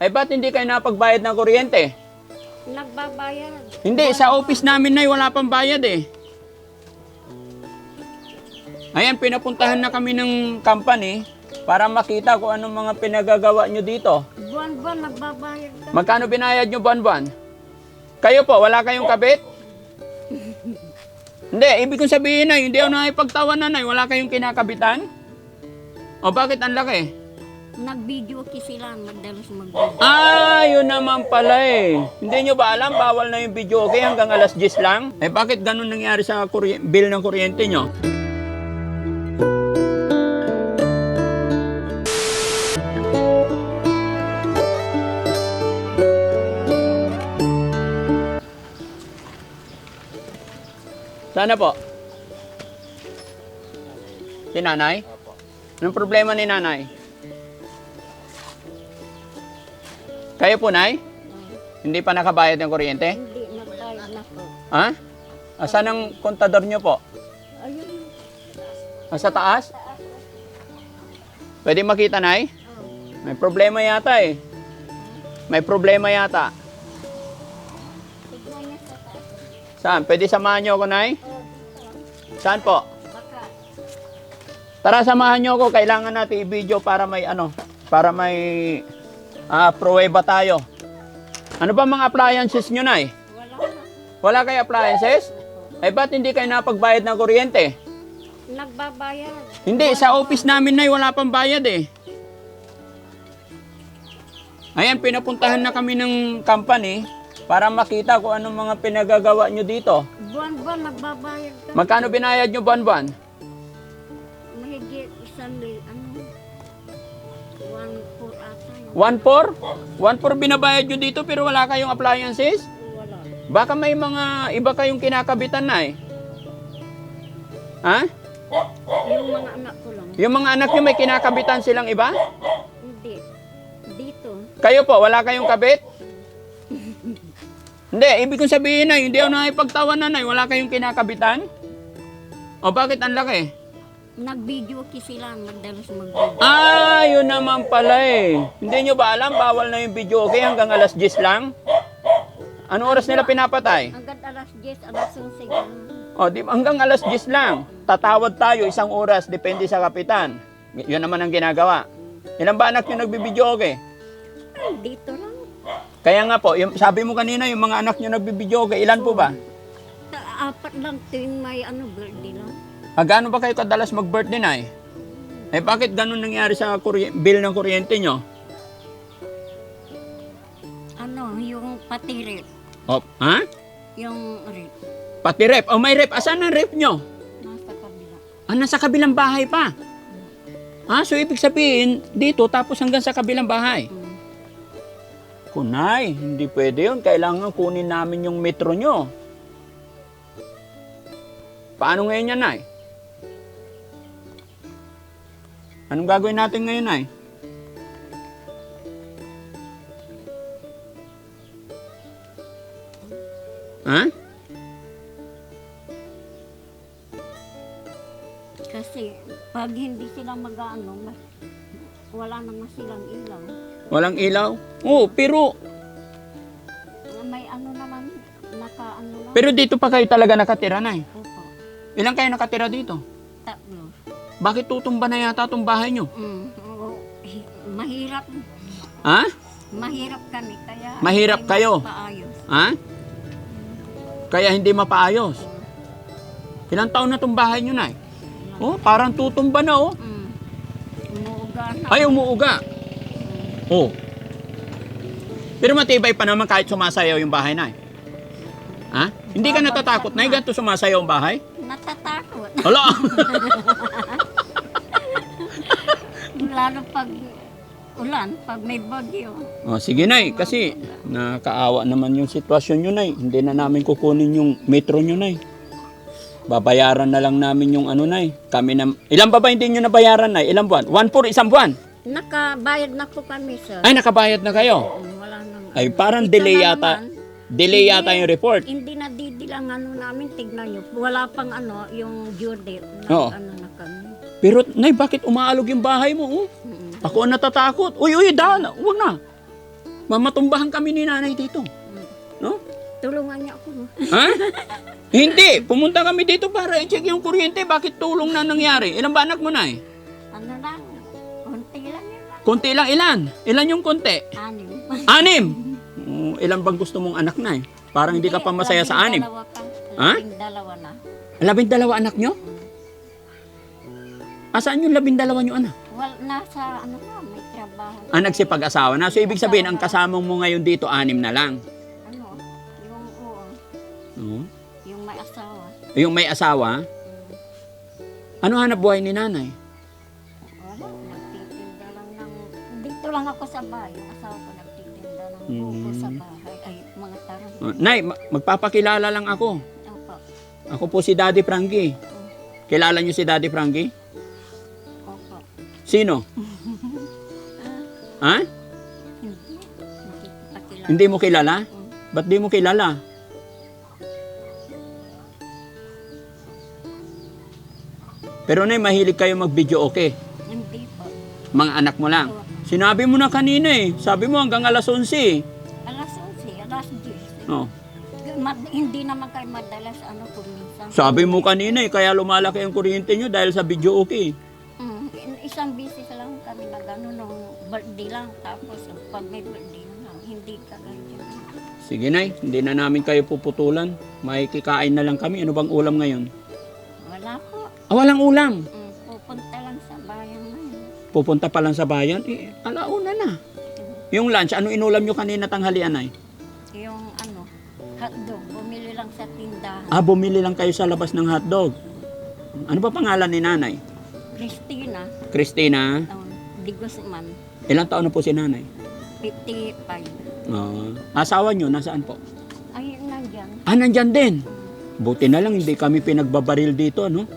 Ay, ba't hindi kayo napagbayad ng kuryente? Nagbabayad. Hindi, sa office namin na wala pang bayad eh. Ayan, pinapuntahan na kami ng company para makita kung anong mga pinagagawa nyo dito. Buwan-buwan nagbabayad ka. Magkano binayad nyo buwan-buwan? Kayo po, wala kayong kabit? hindi, ibig kong sabihin na, hindi ako nakipagtawanan na, wala kayong kinakabitan? O bakit ang laki? Nag-video ki sila, madalas mag-video. Ah, yun naman pala eh. Hindi nyo ba alam, bawal na yung video okay hanggang alas 10 lang? Eh bakit ganun nangyari sa kurye- bill ng kuryente nyo? Sana po? Si nanay? Anong problema ni nanay? Kayo po, Nay? Hindi pa nakabayad ng kuryente? Hindi, nagbayad na po. Ha? Asan ang kontador nyo po? Ayun. Ah, Sa taas? Pwede makita, Nay? May problema yata eh. May problema yata. Saan? Pwede samahan nyo ako, Nay? Saan po? Tara, samahan nyo ako. Kailangan natin i-video para may ano, para may ah, pruweba tayo. Ano ba mga appliances nyo, na. Wala kayo appliances? Ay, ba't hindi kayo napagbayad ng kuryente? Nagbabayad. Hindi, sa office namin na wala pang bayad eh. Ayan, pinapuntahan na kami ng company para makita kung anong mga pinagagawa nyo dito. Buwan-buwan nagbabayad ka. Magkano binayad nyo buwan-buwan? Mahigit isang mil, 1.4? 1.4 binabayad nyo dito pero wala kayong appliances? Wala. Baka may mga iba kayong kinakabitan na eh. Ha? Yung mga anak ko lang. Yung mga anak nyo may kinakabitan silang iba? Hindi. Dito. Kayo po, wala kayong kabit? hindi, ibig kong sabihin na, hindi ako nakipagtawanan na, wala kayong kinakabitan? O bakit ang laki? Nag-video ki sila, madalas mag-video. Ah, yun naman pala eh. Hindi nyo ba alam, bawal na yung video okay hanggang alas 10 lang? Anong oras nila pinapatay? Hanggang alas 10, alas 11. ganun. O, di, hanggang alas 10 lang. Tatawad tayo isang oras, depende sa kapitan. Yun naman ang ginagawa. Ilan ba anak nyo nagbibideo okay? Dito lang. Kaya nga po, yung, sabi mo kanina, yung mga anak nyo nagbibideo okay, ilan po ba? Apat lang tuwing may ano, birthday lang. Ah, gaano ba kayo kadalas mag-birthday na eh? Eh, bakit ganun nangyari sa bill ng kuryente nyo? Ano, yung patirit. Oh, ha? Yung rip. Pati rep. Oh, may rep. Asan ang rep nyo? Nasa kabila. Ah, nasa kabilang bahay pa. Ah, so ibig sabihin, dito tapos hanggang sa kabilang bahay. Mm. Kunay, hindi pwede yun. Kailangan kunin namin yung metro nyo. Paano ngayon yan, Nay? Anong gagawin natin ngayon, Nay? Ha? Kasi pag hindi sila mag-ano, mas- wala naman silang ilaw. Walang ilaw? Oo, pero, May ano naman, naka-ano lang. pero dito pa kayo talaga nakatira, Nay. Opo, Ilang kayo nakatira dito? tatlo. Bakit tutumba na yata itong bahay nyo? Mm, oo. Hi- mahirap. Ha? Mahirap kami, kaya... Mahirap hindi kayo? mapaayos. Ha? Kaya hindi mapaayos. Ilang taon na itong bahay nyo, Nay? Oh, parang tutumba na, oh. Mm. Umuuga na. Ay, umuuga. Oh. Pero matibay pa naman kahit sumasayaw yung bahay, Nay. Ha? Hindi ka natatakot, Nay, ganito sumasayaw ang bahay? Natatakot. Hala! Lalo pag ulan, pag may bagyo. oh, sige, Nay, kasi nakaawa naman yung sitwasyon nyo, Nay. Hindi na namin kukunin yung metro nyo, Nay. Babayaran na lang namin yung ano, Nay. Kami na... Ilan ba ba hindi nyo nabayaran, Nay? Ilang buwan? One for isang buwan? Nakabayad na po kami, sir. Ay, nakabayad na kayo. Mm, Wala nang... Ay, parang Ito delay na yata. naman, Delay yata yung report. Hindi na didilang ano namin, tignan nyo. Wala pang ano, yung due date. Na, Oo. Ano na kami. Pero, Nay, bakit umaalog yung bahay mo? Oh? Ako ang natatakot. Uy, uy, daan. Huwag na. Mamatumbahan kami ni nanay dito. No? Tulungan niya ako. Ha? Hindi. Pumunta kami dito para i-check yung kuryente. Bakit tulong na nangyari? Ilan ba anak mo na eh? Ano lang, konti lang yun. Konti lang. Ilan? Ilan yung konti? Anim. Anim. Oh, ilan bang gusto mong anak na eh? Parang hindi ka pa masaya sa anim. Dalawa pa. Ha? Labing dalawa na. Labing dalawa anak nyo? Asaan yung labing dalawa nyo anak? Wal, nasa ano pa, may trabaho. Ah, nagsipag-asawa na. So, ibig sabihin, ang kasama mo ngayon dito, anim na lang. Ano, yung oo, Oh. yung may asawa. Yung may asawa, Mm. ano hanap buhay ni nanay? Wala, nagtitinda lang ng... Dito lang ako sa bahay. Yung asawa ko nagtitinda ng Mm. buko sa bahay. Ay, mga tarong. Oh, Nay, ma- magpapakilala lang ako. Opo. Ako po si Daddy Frankie. Kilala niyo si Daddy Frankie? Sino? ha? Hindi. Mo kilala? Ba't di mo kilala? Pero nay, mahilig kayo mag-video okay. Hindi po. Mga anak mo lang. Sinabi mo na kanina eh. Sabi mo hanggang alas 11. Alas 11, alas 10. Oh. Mad- hindi naman kayo madalas ano kung minsan. Sabi mo kanina eh, kaya lumalaki ang kuryente nyo dahil sa video okay. Mm, isang bisis lang kami na gano'n nung birthday lang. Tapos pag may birthday lang, hindi ka ganyan. Sige nay, hindi na namin kayo puputulan. Makikikain na lang kami. Ano bang ulam ngayon? Wala po. Ah, walang ulam. Mm, pupunta lang sa bayan na yun. Pupunta pa lang sa bayan. Eh, alauna na. Yung lunch, ano inulam nyo kanina tanghalian ay? Yung ano, hotdog, bumili lang sa tindahan. Ah, bumili lang kayo sa labas ng hotdog. Ano ba pangalan ni nanay? Christina, Christina. um, Di Guzman, Ilang taon na po si nanay? 55. Ah, asawa nyo, nasaan po? Ay, nandyan. Ah, nandyan din. Buti na lang, hindi kami pinagbabaril dito, no?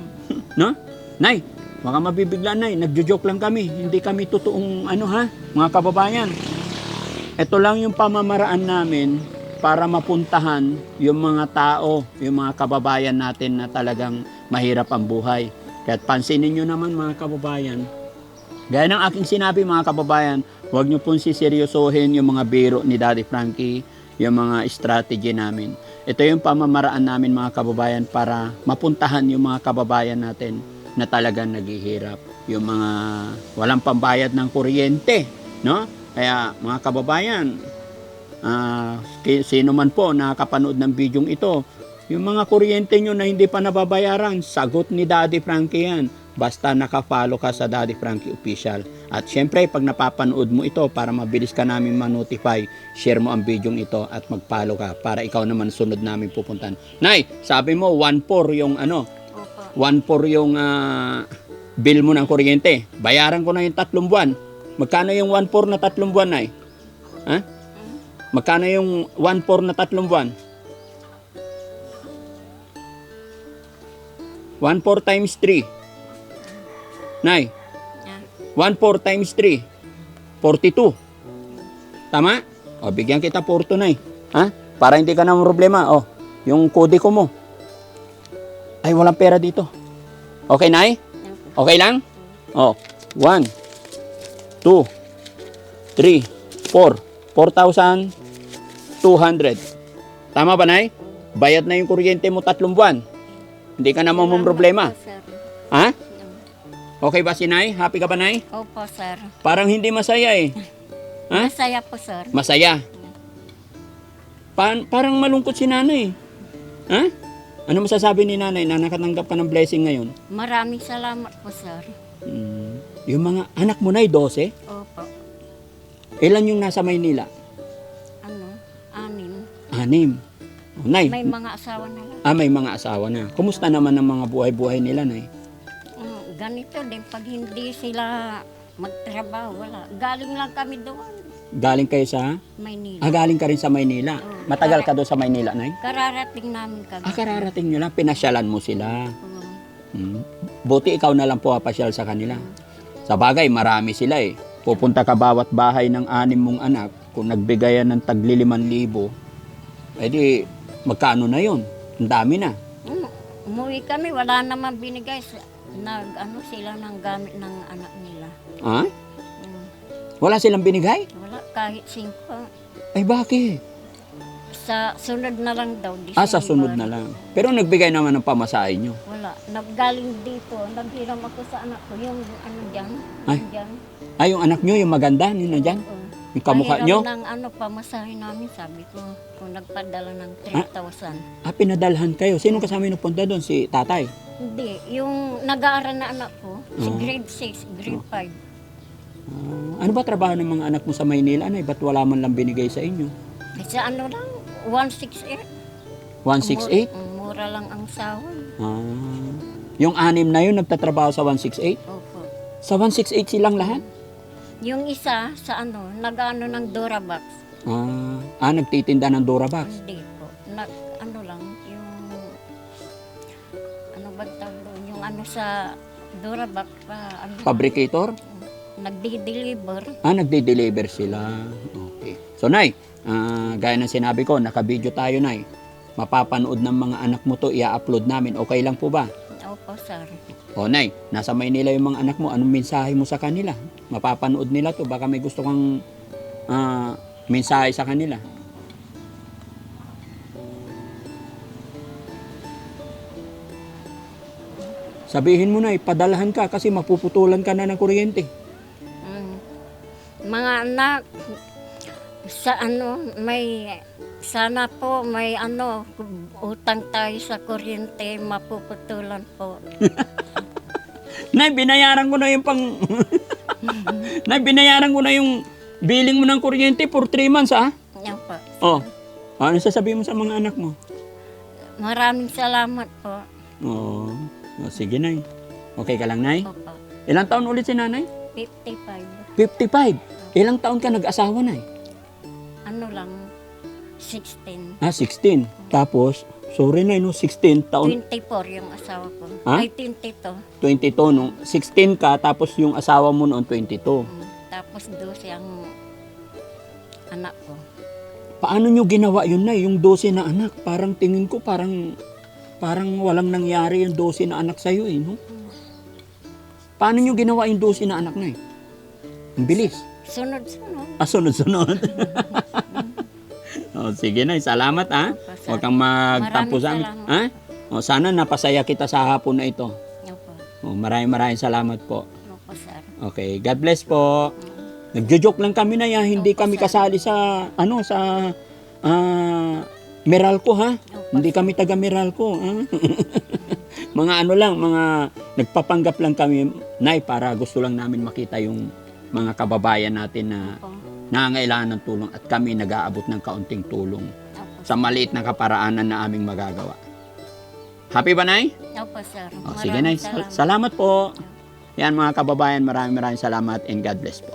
no? Nay, baka mabibigla, Nay. Nagjo-joke lang kami. Hindi kami totoong, ano ha, mga kababayan. Ito lang yung pamamaraan namin para mapuntahan yung mga tao, yung mga kababayan natin na talagang mahirap ang buhay. Kaya pansinin nyo naman mga kababayan, Gaya ng aking sinabi mga kababayan, huwag niyo pong siseryosohin yung mga biro ni Daddy Frankie, yung mga strategy namin. Ito yung pamamaraan namin mga kababayan para mapuntahan yung mga kababayan natin na talagang naghihirap. Yung mga walang pambayad ng kuryente, no? Kaya mga kababayan, ki- sino man po nakakapanood ng bidyong ito, yung mga kuryente nyo na hindi pa nababayaran, sagot ni Daddy Frankie yan. Basta nakafollow ka sa Daddy Frankie Official. At syempre, pag napapanood mo ito para mabilis ka namin ma-notify, share mo ang bidyong ito at mag-follow ka para ikaw naman sunod namin pupuntan. Nay, sabi mo 1.4 yung ano, Opo. 1.4 yung ah, bill mo ng kuryente. Bayaran ko na yung tatlong buwan. Magkano yung 1.4 na tatlong buwan, Nay? Ha? Magkano yung 1.4 na tatlong buwan? 1.4 times 3. Nay, Ah, 1.4 times 3. 42. Tama? O, bigyan kita 42, Nay. Ha? Para hindi ka na problema. O, yung kode ko mo. Ay, walang pera dito. Okay, Nay? Okay lang? O, 1, 2, 3, 4. 4,200. Tama ba, Nay? Bayad na yung kuryente mo tatlong buwan. Hindi ka na Salamat mamumroblema. po, sir. Ha? Okay ba si Nay? Happy ka ba, Nay? Opo, sir. Parang hindi masaya eh. Ha? Masaya po, sir. Masaya. Pa- parang malungkot si nanay. Ha? Ano masasabi ni nanay na nakatanggap ka ng blessing ngayon? Maraming salamat po, sir. Hmm. Yung mga anak mo na 12, Opo. ilan yung nasa Maynila? Ano? Anim. Anim. Nay, May mga asawa na lang. ah, may mga asawa na. Kumusta naman ang mga buhay-buhay nila, nay? Mm, ganito din, pag hindi sila magtrabaho, wala. Galing lang kami doon, Galing kayo sa... Maynila. Ah, galing ka rin sa Maynila. Oo. Matagal ka doon sa Maynila, nay? Kararating namin kami. Ah, kararating nyo lang. Pinasyalan mo sila. Oo. Hmm. Buti ikaw na lang po papasyal sa kanila. Sa bagay, marami sila eh. Pupunta ka bawat bahay ng anim mong anak, kung nagbigayan ng tagliliman libo, edi magkano na yon? Ang dami na. Mm, umuwi kami, wala naman binigay. Sa- Nag, ano sila ng gamit ng anak nila. Ha? Mm, Wala silang binigay? wala, kahit singko. Ay bakit? Sa sunod na lang daw, December. Ah, sa sunod na lang. Pero nagbigay naman ng pamasahe nyo. Wala. Naggaling dito, naghiram ako sa anak ko, yung ano dyan. Ay. Dyan. Ah, yung anak nyo, yung maganda, yun na dyan. Oo. Yung kamukha nyo. ng ano, pamasahe namin, sabi ko, kung nagpadala ng 3,000. Ah, pinadalhan kayo. Sino kasama yung napunta doon? Si tatay? Hindi, yung nag-aaral na anak ko, si Ah. grade 6, grade 5. Ah, ano ba trabaho ng mga anak mo sa Maynila? Ano, ba't wala man lang binigay sa inyo? Sa ano lang, 168. 168? Mur- mura lang ang sahod. Ah. Yung anim na yun, nagtatrabaho sa 168? Opo. Sa 168 silang lahat? Yung isa, sa ano, nag-ano ng Durabox. Ah, ah nagtitinda ng Durabox. Hindi po. Nag, ano lang, yung, ano ba tawag doon? Yung ano sa Durabox pa, ano, Fabricator? nagdi-deliver. Ah, nagde-deliver sila. Okay. So, Nay, ah, gaya ng sinabi ko, naka-video tayo, Nay. Mapapanood ng mga anak mo to, i-upload namin. Okay lang po ba? Opo, sir. O, Nay, nasa Maynila yung mga anak mo. Anong mensahe mo sa kanila? Mapapanood nila to. Baka may gusto kang ah, mensahe sa kanila. Sabihin mo na, padalahan ka kasi mapuputulan ka na ng kuryente. Mm. Mga anak, sa ano, may, sana po may ano, utang tayo sa kuryente, mapuputulan po. Nay, binayaran ko na yung pang... Nay, binayaran ko na yung billing mo ng kuryente for 3 months, ah. Yan po. Oh. Ano sasabihin mo sa mga anak mo? Maraming salamat po. Oo. Oh, sige, Nay. Okay ka lang, Nay? Opo. Ilang taon ulit si Nanay? 55. 55. Ilang taon ka nag-asawa, Nay? Ano lang, 16. Ah, 16. Tapos, sorry, Nay, no? 16 taon. 24 yung asawa ko. Ha? Ay, 22. 22, no? 16 ka, tapos yung asawa mo noon, 22. Mm. Tapos 12 ang anak ko. Paano nyo ginawa yun, Nay? Yung 12 na anak. Parang tingin ko, parang... Parang walang nangyari yung 12 na anak sa'yo, eh, no? Paano nyo ginawa yung 12 na anak, Nay? Ang bilis. Sunod-sunod. Ah, sunod-sunod. Oh, sige, Nay. Salamat, ha? Huwag kang magtampo sa amin. Ha? O, sana napasaya kita sa hapon na ito. Opo. O, maraming maraming salamat po. Opo, sir. Okay, God bless po. Nagjo-joke lang kami na yan, hindi Opo, kami sir. kasali sa ano sa ah Meralco ha. Opo, Hindi kami taga Meralco. Ha? mga ano lang, mga nagpapanggap lang kami, Nay, para gusto lang namin makita yung mga kababayan natin na Opo. Nangangailangan ng tulong at kami nag-aabot ng kaunting tulong Opo, sa maliit na kaparaanan na aming magagawa. Happy ba, Nay? Opo, sir. O, sige, Nay. Maraming Sal- Salamat po. Yan mga kababayan, maraming maraming salamat and God bless po.